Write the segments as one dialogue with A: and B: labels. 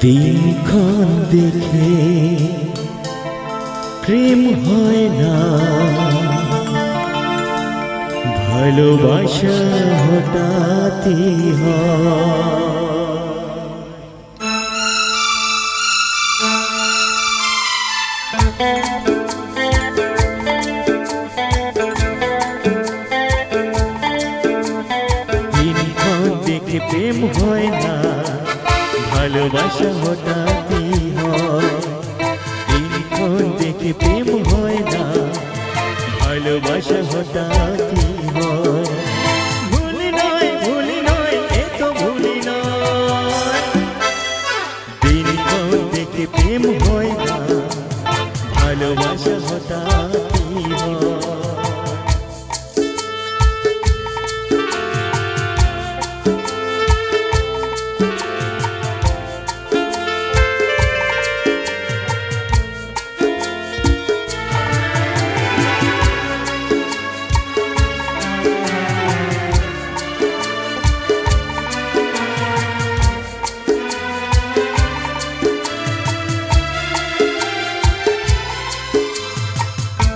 A: দিনক্ষণ দেখে প্রেম হয় না। ভালোবাসা হঠাৎই হয়। প্রেম হয় না, ভালোবাসা হঠাৎই হয়। দিনক্ষণ দেখে প্রেম হয় না, ভালোবাসা হঠাৎই হয়। ভুল নয় ভুল নয়, এ তো ভুল নয়। দিনক্ষণ দেখে প্রেম হয় না, ভালোবাসা হঠাৎই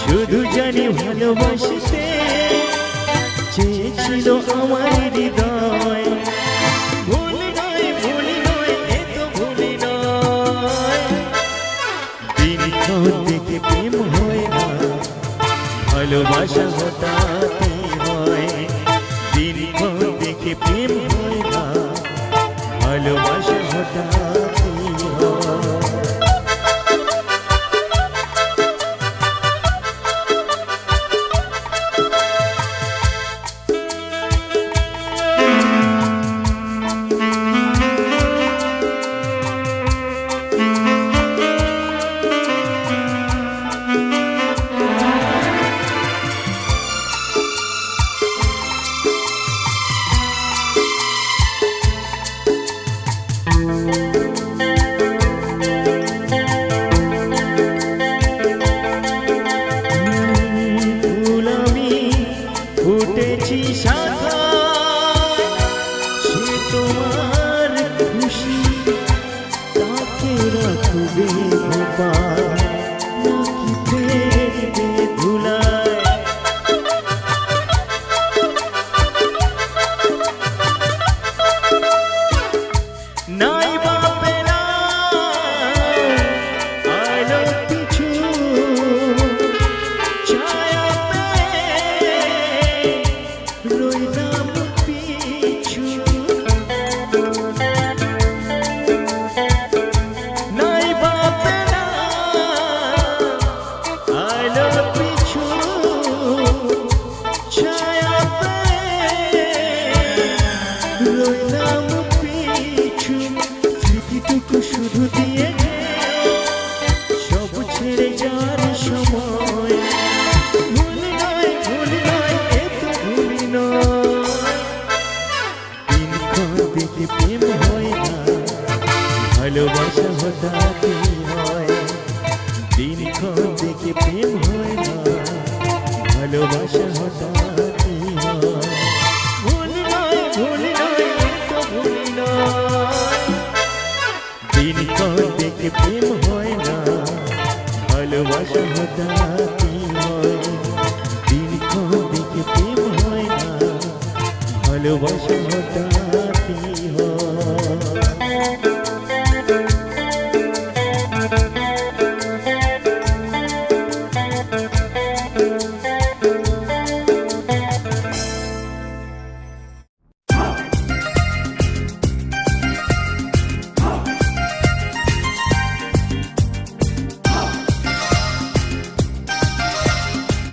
A: শুধু জানি ভালোবাসতে চেয়েছিল আমার হৃদয়। দেখে প্রেম হয় ভালোবাসা হঠাৎই তোমার খুশি তাকে রাখবে গোপাল শুধু দিয়ে গেও, সব ছেড়ে যাওয়ার সময়। ভুল নয় ভুল নয় এ তো ভুল নয়। প্রেম হয় না ভালোবাসা দিনক্ষণ দেখে প্রেম হয় না ভালোবাসা হঠাৎই দিনক্ষণ দেখে প্রেম হয় না? ভালোবাসা হঠাৎই হয় দিনক্ষণ দেখে প্রেম হয় না। ভালোবাসা হঠাৎই